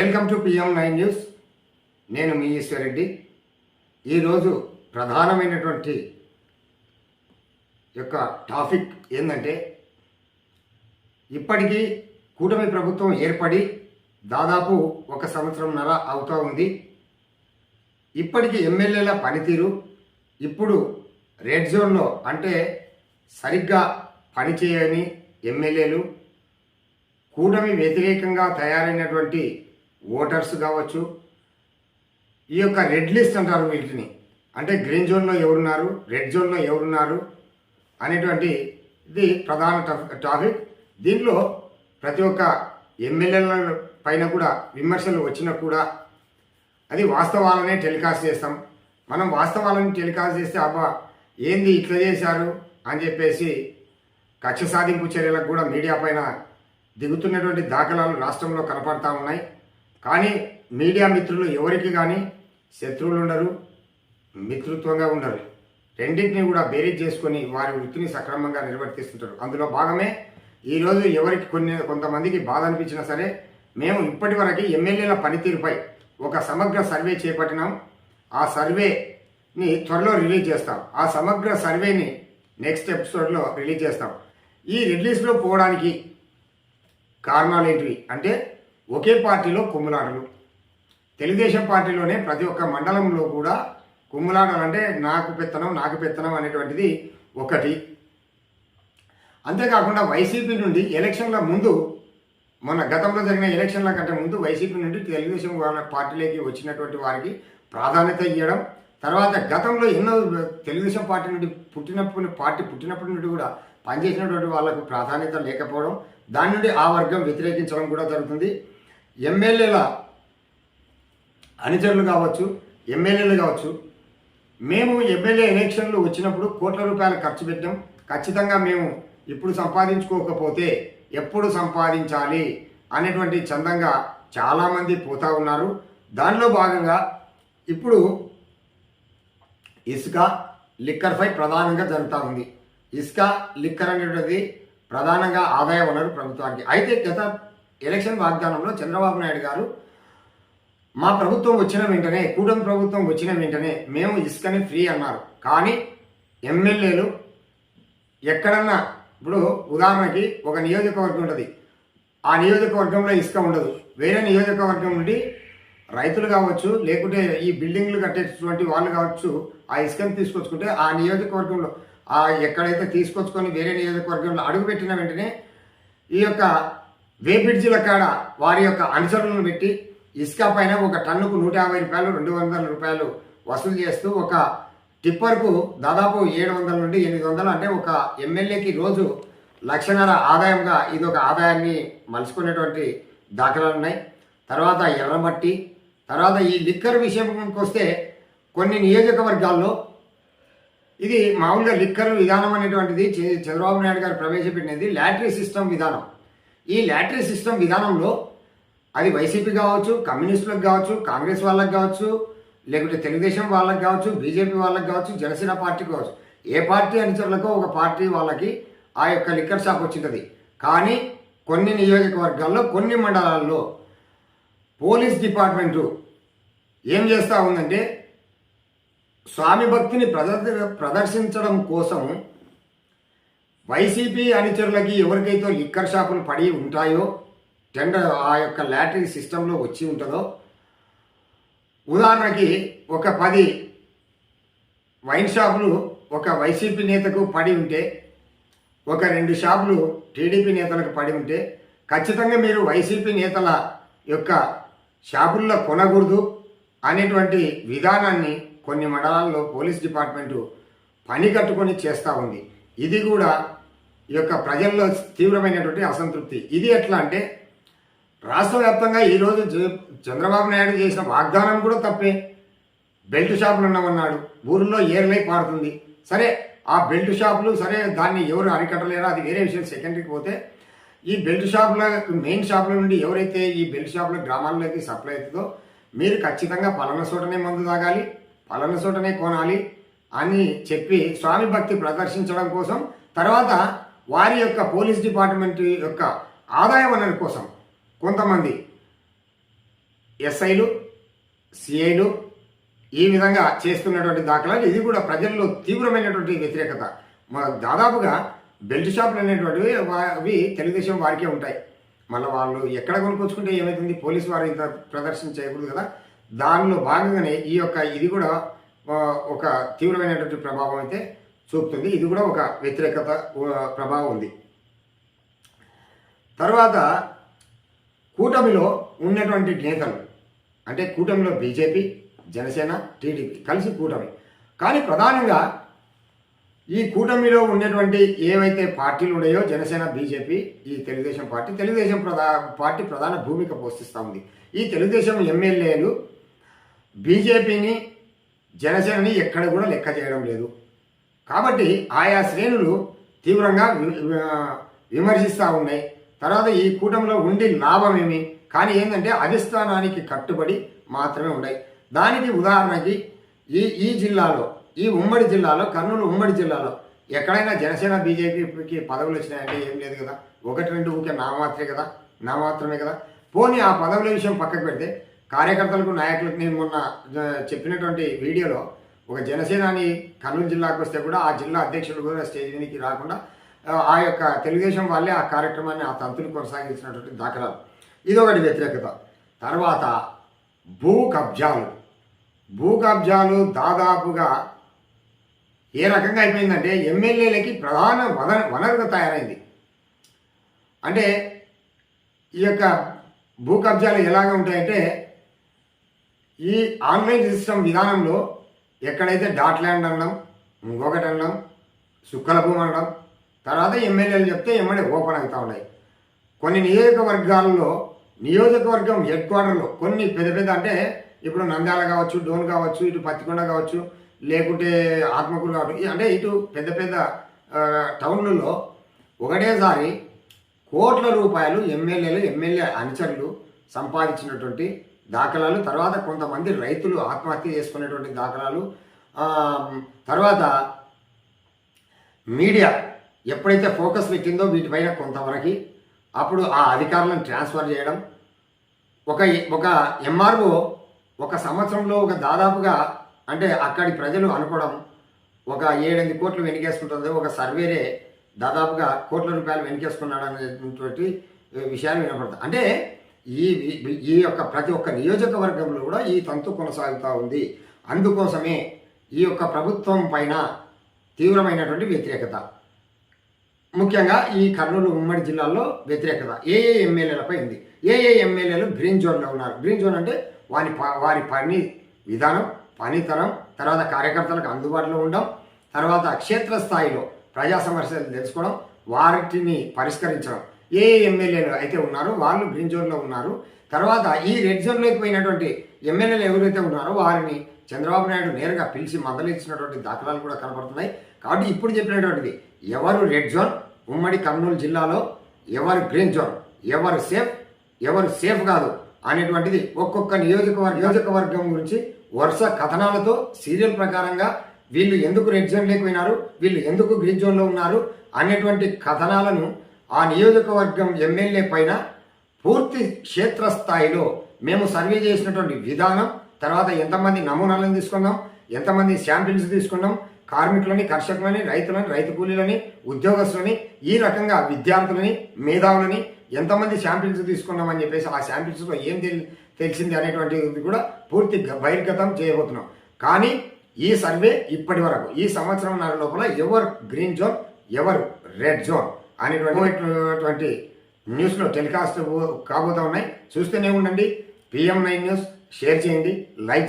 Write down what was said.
Welcome to PM nine news. నేను మీ ఈశ్వరెడ్డి. ఈరోజు ప్రధానమైనటువంటి యొక్క టాపిక్ ఏంటంటే ఇప్పటికీ కూటమి ప్రభుత్వం ఏర్పడి దాదాపు ఒక సంవత్సరంన్నర అవుతూ ఉంది. ఇప్పటికీ ఎమ్మెల్యేల పనితీరు ఇప్పుడు రెడ్ జోన్లో అంటే సరిగ్గా పనిచేయని ఎమ్మెల్యేలు కూటమి వ్యతిరేకంగా తయారైనటువంటి ఓటర్స్ కావచ్చు. ఈ యొక్క రెడ్ లిస్ట్ అంటారు వీటిని. అంటే గ్రీన్ జోన్లో ఎవరున్నారు రెడ్ జోన్లో ఎవరున్నారు అనేటువంటి ఇది ప్రధాన టాపిక్. దీనిలో ప్రతి ఒక్క ఎమ్మెల్యేల పైన కూడా విమర్శలు వచ్చినా కూడా అది వాస్తవాలనే టెలికాస్ట్ చేస్తాం. మనం వాస్తవాలను టెలికాస్ట్ చేస్తే అబ్బా ఏంది ఇట్లా చేశారు అని చెప్పేసి కక్ష సాధింపు చర్యలకు కూడా మీడియా పైన దిగుతున్నటువంటి దాఖలాలు రాష్ట్రంలో కనపడతా ఉన్నాయి. కానీ మీడియా మిత్రులు ఎవరికి కానీ శత్రువులు ఉండరు మిత్రుత్వంగా ఉండరు. రెండింటిని కూడా బేరీజ్ చేసుకొని వారి వృత్తిని సక్రమంగా నిర్వర్తిస్తుంటారు. అందులో భాగమే ఈరోజు ఎవరికి కొన్ని కొంతమందికి బాధ అనిపించినా సరే మేము ఇప్పటి వరకు ఎమ్మెల్యేల పనితీరుపై ఒక సమగ్ర సర్వే చేపట్టినాం. ఆ సర్వేని త్వరలో రిలీజ్ చేస్తాం. ఆ సమగ్ర సర్వేని నెక్స్ట్ ఎపిసోడ్లో రిలీజ్ చేస్తాం. ఈ రిలీజ్లో పోవడానికి కారణాలు ఏంటివి? అంటే ఒకే పార్టీలో కుమ్ములాటలు తెలుగుదేశం పార్టీలోనే ప్రతి ఒక్క మండలంలో కూడా కుమ్ములాటలు అంటే నాకు పెత్తనం నాకు పెత్తనం అనేటువంటిది ఒకటి. అంతేకాకుండా వైసీపీ నుండి ఎలక్షన్ల ముందు మన గతంలో జరిగిన ఎలక్షన్ల కంటే ముందు వైసీపీ నుండి తెలుగుదేశం వాళ్ళ పార్టీలోకి వచ్చినటువంటి వారికి ప్రాధాన్యత ఇవ్వడం తర్వాత గతంలో ఎన్నో తెలుగుదేశం పార్టీ నుండి పుట్టినప్పుడు పార్టీ పుట్టినప్పటి నుండి కూడా పనిచేసినటువంటి వాళ్ళకు ప్రాధాన్యత లేకపోవడం దాని నుండి ఆ వర్గం వ్యతిరేకించడం కూడా జరుగుతుంది. ఎమ్మెల్యేల అనుచరులు కావచ్చు ఎమ్మెల్యేలు కావచ్చు మేము ఎమ్మెల్యే ఎలక్షన్లు వచ్చినప్పుడు కోట్ల రూపాయలు ఖర్చు పెట్టాం. ఖచ్చితంగా మేము ఇప్పుడు సంపాదించుకోకపోతే ఎప్పుడు సంపాదించాలి అనేటువంటి చందంగా చాలామంది పోతా ఉన్నారు. దానిలో భాగంగా ఇప్పుడు ఇసుక లిక్కర్పై ప్రధానంగా జరుగుతూ ఉంది. ఇసుక లిక్కర్ అనేటువంటిది ప్రధానంగా ఆదాయ వనరు ప్రభుత్వానికి. అయితే గత ఎలక్షన్ వాగ్దానంలో చంద్రబాబు నాయుడు గారు మా ప్రభుత్వం వచ్చిన వెంటనే కూటమి ప్రభుత్వం వచ్చిన వెంటనే మేము ఇసుకని ఫ్రీ అన్నారు. కానీ ఎమ్మెల్యేలు ఎక్కడన్నా ఇప్పుడు ఉదాహరణకి ఒక నియోజకవర్గం ఉంటుంది. ఆ నియోజకవర్గంలో ఇసుక ఉండదు. వేరే నియోజకవర్గం నుండి రైతులు కావచ్చు లేకుంటే ఈ బిల్డింగ్లు కట్టేటువంటి వాళ్ళు కావచ్చు ఆ ఇసుకని తీసుకొచ్చుకుంటే ఆ నియోజకవర్గంలో ఆ ఎక్కడైతే తీసుకొచ్చుకొని వేరే నియోజకవర్గంలో అడుగుపెట్టిన వెంటనే ఈ యొక్క వేపిడ్జీల కాడ వారి యొక్క అనుసరణలు పెట్టి ఇసుక పైన ఒక టన్నుకు నూట యాభై రూపాయలు రెండు వందల రూపాయలు వసూలు చేస్తూ ఒక టిప్పర్కు దాదాపు ఏడు వందల నుండి ఎనిమిది వందలు అంటే ఒక ఎమ్మెల్యేకి రోజు లక్షన్నర ఆదాయంగా ఇది ఒక ఆదాయాన్ని మలుచుకునేటువంటి దాఖలాలు ఉన్నాయి. తర్వాత ఎర్రమట్టి తర్వాత ఈ లిక్కర్ విషయంకి వస్తే కొన్ని నియోజకవర్గాల్లో ఇది మామూలుగా లిక్కర్ విధానం అనేటువంటిది చంద్రబాబు నాయుడు గారు ప్రవేశపెట్టినది లాటరీ సిస్టమ్ విధానం. ఈ లాటరీ సిస్టమ్ విధానంలో అది వైసీపీ కావచ్చు కమ్యూనిస్టులకు కావచ్చు కాంగ్రెస్ వాళ్ళకి కావచ్చు లేకుంటే తెలుగుదేశం వాళ్ళకి కావచ్చు బీజేపీ వాళ్ళకి కావచ్చు జనసేన పార్టీకి కావచ్చు. ఏ పార్టీ అనుచరులకో ఒక పార్టీ వాళ్ళకి ఆ యొక్క లిక్కర్ షాప్ వచ్చింది కానీ కొన్ని నియోజకవర్గాల్లో కొన్ని మండలాల్లో పోలీస్ డిపార్ట్మెంటు ఏం చేస్తూ ఉందంటే స్వామి భక్తిని ప్రదర్ ప్రదర్శించడం కోసం వైసీపీ అనుచరులకి ఎవరికైతే లిక్కర్ షాపులు పడి ఉంటాయో టెండర్ ఆ యొక్క లాటరీ సిస్టంలో వచ్చి ఉంటుందో ఉదాహరణకి ఒక పది వైన్ షాపులు ఒక వైసీపీ నేతకు పడి ఉంటే ఒక రెండు షాపులు టీడీపీ నేతలకు పడి ఉంటే ఖచ్చితంగా మీరు వైసీపీ నేతల యొక్క షాపుల్లో కొనకూడదు అనేటువంటి విధానాన్ని కొన్ని మండలాల్లో పోలీస్ డిపార్ట్మెంటు పని కట్టుకొని చేస్తూ ఉంది. ఇది కూడా ఈ యొక్క ప్రజల్లో తీవ్రమైనటువంటి అసంతృప్తి. ఇది ఎట్లా అంటే రాష్ట్ర వ్యాప్తంగా ఈరోజు చంద్రబాబు నాయుడు చేసిన వాగ్దానం కూడా తప్పే. బెల్ట్ షాపులు ఉన్నామన్నాడు ఊరిలో ఏర్లై పారుతుంది. సరే ఆ బెల్ట్ షాపులు సరే దాన్ని ఎవరు అరికట్టలేరో? అది వేరే విషయం. సెకండరీకి పోతే ఈ బెల్ట్ షాపుల మెయిన్ షాపుల నుండి ఎవరైతే ఈ బెల్ట్ షాపుల గ్రామాల్లోకి సప్లై అవుతుందో మీరు ఖచ్చితంగా పలానా చోటనే మందు తాగాలి పలానా చోటనే కొనాలి అని చెప్పి స్వామి భక్తి ప్రదర్శించడం కోసం తర్వాత వారి యొక్క పోలీస్ డిపార్ట్మెంట్ యొక్క ఆదాయ వనరు కోసం కొంతమంది ఎస్ఐలు సిఐలు ఈ విధంగా చేస్తున్నటువంటి దాఖలాలు. ఇది కూడా ప్రజల్లో తీవ్రమైనటువంటి వ్యతిరేకత. దాదాపుగా బెల్ట్ షాపులు అనేటువంటివి అవి తెలుగుదేశం వారికే ఉంటాయి. మళ్ళీ వాళ్ళు ఎక్కడ కొనుక్కొచ్చుకుంటే ఏమవుతుంది పోలీసు వారు ఇంత ప్రదర్శన చేయకూడదు కదా. దానిలో భాగంగానే ఈ యొక్క ఇది కూడా ఒక తీవ్రమైనటువంటి ప్రభావం అయితే చూపుతుంది. ఇది కూడా ఒక వ్యతిరేకత ప్రభావం ఉంది. తర్వాత కూటమిలో ఉన్నటువంటి నేతలు అంటే కూటమిలో బీజేపీ జనసేన టీడీపీ కలిసి కూటమి. కానీ ప్రధానంగా ఈ కూటమిలో ఉండేటువంటి ఏవైతే పార్టీలు ఉన్నాయో జనసేన బీజేపీ ఈ తెలుగుదేశం పార్టీ తెలుగుదేశం ప్రధా పార్టీ ప్రధాన భూమిక పోషిస్తూ ఉంది. ఈ తెలుగుదేశం ఎమ్మెల్యేలు బీజేపీని జనసేనని ఎక్కడ కూడా లెక్క చేయడం లేదు. కాబట్టి ఆయా శ్రేణులు తీవ్రంగా వి- విమర్శిస్తూ ఉన్నాయి. తర్వాత ఈ కూటమిలో ఉండి లాభమేమి? కానీ ఏంటంటే అధిష్టానానికి కట్టుబడి మాత్రమే ఉన్నాయి. దానికి ఉదాహరణకి ఈ ఈ జిల్లాలో ఈ ఉమ్మడి జిల్లాలో కర్నూలు ఉమ్మడి జిల్లాలో ఎక్కడైనా జనసేన బీజేపీకి పదవులు వచ్చినాయంటే ఏం లేదు కదా? ఒకటి రెండు ఊకే నామాత్రే కదా? నామాత్రమే కదా? పోనీ ఆ పదవుల విషయం పక్కకు పెడితే కార్యకర్తలకు నాయకులకు నేను మొన్న చెప్పినటువంటి వీడియోలో ఒక జనసేనాని కర్నూలు జిల్లాకు వస్తే కూడా ఆ జిల్లా అధ్యక్షుడు కూడా స్టేజ్ మీదకి రాకుండా ఆ, యొక్క తెలుగుదేశం వాళ్ళే ఆ కార్యక్రమాన్ని ఆ తంతులు కొనసాగించినటువంటి దాఖలాలు. ఇదొకటి వ్యతిరేకత. తర్వాత భూ కబ్జాలు. భూ కబ్జాలు దాదాపుగా ఏ రకంగా అయిపోయిందంటే ఎమ్మెల్యేలకి ప్రధాన వన వనరుగా తయారైంది. అంటే ఈ యొక్క భూ కబ్జాలు ఎలాగ ఉంటాయంటే ఈ ఆన్లైన్ సిస్టమ్ విధానంలో ఎక్కడైతే డాట్ ల్యాండ్ అనడం ఇంకొకటి అనడం సుక్కల భూమి అనడం తర్వాత ఎమ్మెల్యేలు చెప్తే ఎమ్మెల్యే ఓపెన్ అవుతూ ఉన్నాయి. కొన్ని నియోజకవర్గాల్లో నియోజకవర్గం హెడ్ క్వార్టర్లో కొన్ని పెద్ద పెద్ద అంటే ఇప్పుడు నంద్యాల కావచ్చు డోన్ కావచ్చు ఇటు పత్తికొండ కావచ్చు లేకుంటే ఆత్మకూరు కావచ్చు అంటే ఇటు పెద్ద పెద్ద టౌన్లలో ఒకటేసారి కోట్ల రూపాయలు ఎమ్మెల్యేలు ఎమ్మెల్యే అనుచరులు సంపాదించినటువంటి దాఖలాలు తర్వాత కొంతమంది రైతులు ఆత్మహత్య చేసుకునేటువంటి దాఖలాలు తర్వాత మీడియా ఎప్పుడైతే ఫోకస్ పెట్టిందో వీటిపైన కొంతవరకు అప్పుడు ఆ అధికారులను ట్రాన్స్ఫర్ చేయడం ఒక ఒక ఎంఆర్ఓ ఒక సంవత్సరంలో ఒక దాదాపుగా అంటే అక్కడి ప్రజలు అనుకోవడం ఒక ఏడెనిమిది కోట్లు వెనకేసుకుంటుంది ఒక సర్వేరే దాదాపుగా కోట్ల రూపాయలు వెనకేసుకున్నాడు అనేటువంటి విషయాలు వినపడతాయి. అంటే ఈ ఈ యొక్క ప్రతి ఒక్క నియోజకవర్గంలో కూడా ఈ తంతు కొనసాగుతూ ఉంది. అందుకోసమే ఈ యొక్క ప్రభుత్వం పైన తీవ్రమైనటువంటి వ్యతిరేకత. ముఖ్యంగా ఈ కర్నూలు ఉమ్మడి జిల్లాలో వ్యతిరేకత. ఏ ఏ ఎమ్మెల్యేలపై ఉంది? ఏ ఏ ఎమ్మెల్యేలు గ్రీన్ జోన్లో ఉన్నారు? గ్రీన్ జోన్ అంటే వారి ప- వారి పని విధానం పనితనం తర్వాత కార్యకర్తలకు అందుబాటులో ఉండడం తర్వాత క్షేత్రస్థాయిలో ప్రజా సమస్యలు తెలుసుకోవడం వాటిని పరిష్కరించడం. ఏ ఎమ్మెల్యేలు అయితే ఉన్నారో వాళ్ళు గ్రీన్ జోన్లో ఉన్నారు. తర్వాత ఈ రెడ్ జోన్లోకి పోయినటువంటి ఎమ్మెల్యేలు ఎవరైతే ఉన్నారో వారిని చంద్రబాబు నాయుడు నేరుగా పిలిచి మందలించినటువంటి దాఖలాలు కూడా కనబడుతున్నాయి. కాబట్టి ఇప్పుడు చెప్పినటువంటిది ఎవరు రెడ్ జోన్ ఉమ్మడి కర్నూలు జిల్లాలో ఎవరు గ్రీన్ జోన్ ఎవరు సేఫ్ ఎవరు సేఫ్ కాదు? అనేటువంటిది ఒక్కొక్క నియోజకవర్గ నియోజకవర్గం గురించి వరుస కథనాలతో సీరియల్ ప్రకారంగా వీళ్ళు ఎందుకు రెడ్ జోన్ లేకపోయినారు వీళ్ళు ఎందుకు గ్రీన్ జోన్లో ఉన్నారు? అనేటువంటి కథనాలను ఆ నియోజకవర్గం ఎమ్మెల్యే పైన పూర్తి క్షేత్రస్థాయిలో మేము సర్వే చేసినటువంటి విధానం తర్వాత ఎంతమంది నమూనాలను తీసుకున్నాం ఎంతమంది శాంపిల్స్ తీసుకున్నాం కార్మికులని కర్షకులని రైతులని రైతు కూలీలని ఉద్యోగస్తులని ఈ రకంగా విద్యార్థులని మేధావులని ఎంతమంది శాంపిల్స్ తీసుకున్నామని చెప్పేసి ఆ శాంపిల్స్లో ఏం తెలిసింది అనేటువంటిది కూడా పూర్తి గ- బహిర్గతం చేయబోతున్నాం. కానీ ఈ సర్వే ఇప్పటి వరకు ఈ సంవత్సరం లోపల ఎవరు గ్రీన్ జోన్ ఎవరు రెడ్ జోన్. అనేటువంటి న్యూస్లో టెలికాస్ట్ కాబోతా ఉన్నాయి. చూస్తూనే ఉండండి. పిఎం నైన్ న్యూస్ షేర్ చేయండి లైక్ చేయండి.